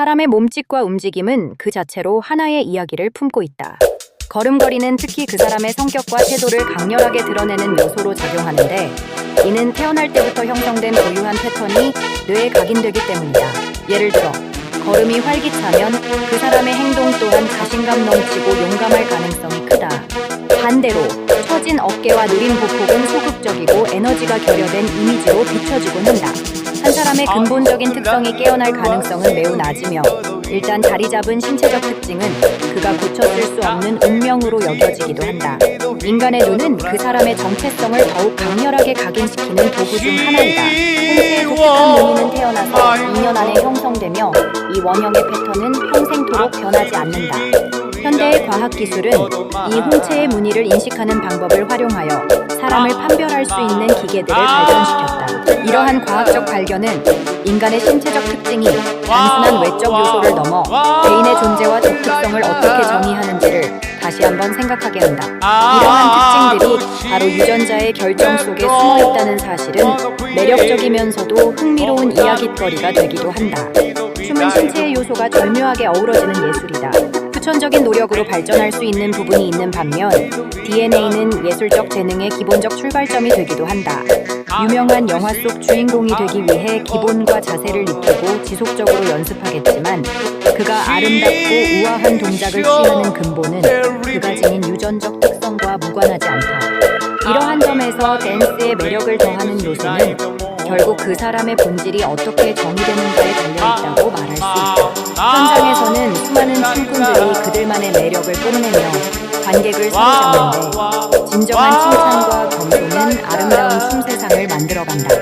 사람의 몸짓과 움직임은 그 자체로 하나의 이야기를 품고 있다. 걸음걸이는 특히 그 사람의 성격과 태도를 강렬하게 드러내는 요소로 작용하는데 이는 태어날 때부터 형성된 고유한 패턴이 뇌에 각인되기 때문이다. 예를 들어 걸음이 활기차면 그 사람의 행동 또한 자신감 넘치고 용감할 가능성이 크다. 반대로 처진 어깨와 느린 보폭은 소극적이고 에너지가 결여된 이미지로 비춰지곤 한다. 한 사람의 근본적인 특성이 깨어날 가능성은 매우 낮으며 일단 자리 잡은 신체적 특징은 그가 고쳤을 수 없는 운명으로 여겨지기도 한다. 인간의 눈은 그 사람의 정체성을 더욱 강렬하게 각인시키는 도구 중 하나이다. 홍채의 독특한 무늬는 태어나서 2년 안에 형성되며 이 원형의 패턴은 평생토록 변하지 않는다. 현대의 과학 기술은 이 홍채의 무늬를 인식하는 방법을 활용하여 사람을 판별할 수 있는 기계들을 발전시켰다. 이러한 과학적 발견은 인간의 신체적 특징이 단순한 외적 요소를 넘어 개인의 존재와 독특성을 어떻게 정의하는지를 다시 한번 생각하게 한다. 이러한 특징들이 바로 유전자의 결정 속에 숨어 있다는 사실은 매력적이면서도 흥미로운 이야깃거리가 되기도 한다. 춤은 신체의 요소가 절묘하게 어우러지는 예술이다. 후천적인 노력으로 발전할 수 있는 부분이 있는 반면 DNA는 예술적 재능의 기본적 출발점이 되기도 한다. 유명한 영화 속 주인공이 되기 위해 기본과 자세를 익히고 지속적으로 연습하겠지만 그가 아름답고 우아한 동작을 취하는 근본은 그가 지닌 유전적 특성과 무관하지 않다. 이러한 점에서 댄스의 매력을 더하는 요소는 결국 그 사람의 본질이 어떻게 정의되는가에 달려있다고 말할 수 있다. 현장에 춤꾼들이 그들만의 매력을 뽐내며 관객을 사로잡는데 진정한 칭찬과 경고는 아름다운 춤 세상을 만들어간다.